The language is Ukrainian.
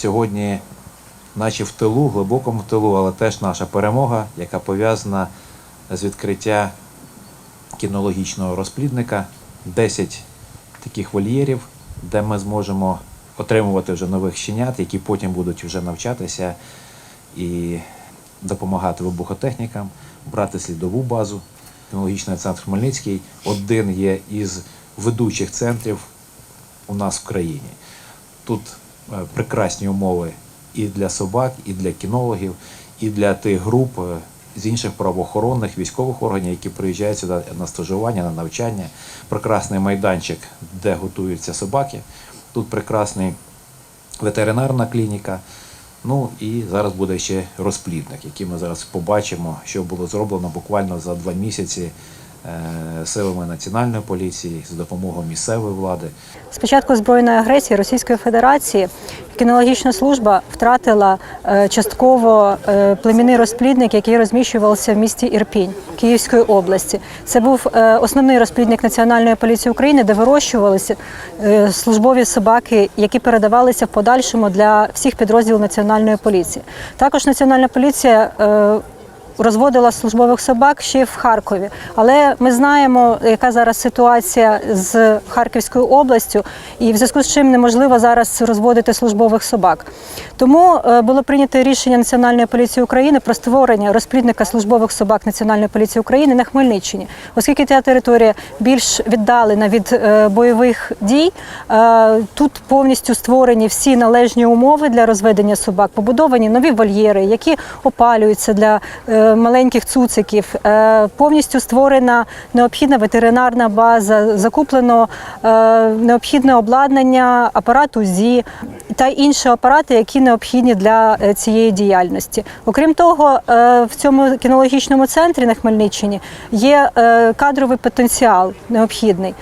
сьогодні, наче в тилу, глибокому тилу, але теж наша перемога, яка пов'язана з відкриття кінологічного розплідника, 10 таких вольєрів, де ми зможемо отримувати вже нових щенят, які потім будуть вже навчатися і допомагати вибухотехнікам, брати слідову базу. Кінологічний центр Хмельницький один є із ведучих центрів у нас в країні. Тут прекрасні умови і для собак, і для кінологів, і для тих груп е, з інших правоохоронних військових органів, які приїжджають сюди на стажування, на навчання. Прекрасний майданчик, де готуються собаки. Тут прекрасний ветеринарна клініка. Ну і зараз буде ще розплідник, який ми зараз побачимо, що було зроблено буквально за два місяці е, силами національної поліції з допомогою місцевої влади. З початку збройної агресії Російської Федерації кінологічна служба втратила е, частково е, племінний розплідник, який розміщувався в місті Ірпінь Київської області. Це був е, основний розплідник Національної поліції України, де вирощувалися е, службові собаки, які передавалися в подальшому для всіх підрозділів Національної поліції. Також Національна поліція. Розводила службових собак ще в Харкові. Але ми знаємо, яка зараз ситуація з Харківською областю, і в зв'язку з чим неможливо зараз розводити службових собак. Тому е, було прийнято рішення Національної поліції України про створення розплідника службових собак Національної поліції України на Хмельниччині, оскільки ця територія більш віддалена від е, бойових дій. е, Тут повністю створені всі належні умови для розведення собак, побудовані нові вольєри, які опалюються для маленьких цуциків. Е, Повністю створена необхідна ветеринарна база, закуплено е, необхідне обладнання, апарат УЗІ та інші апарати, які необхідні для е, цієї діяльності. Окрім того, в цьому кінологічному центрі на Хмельниччині є кадровий потенціал необхідний.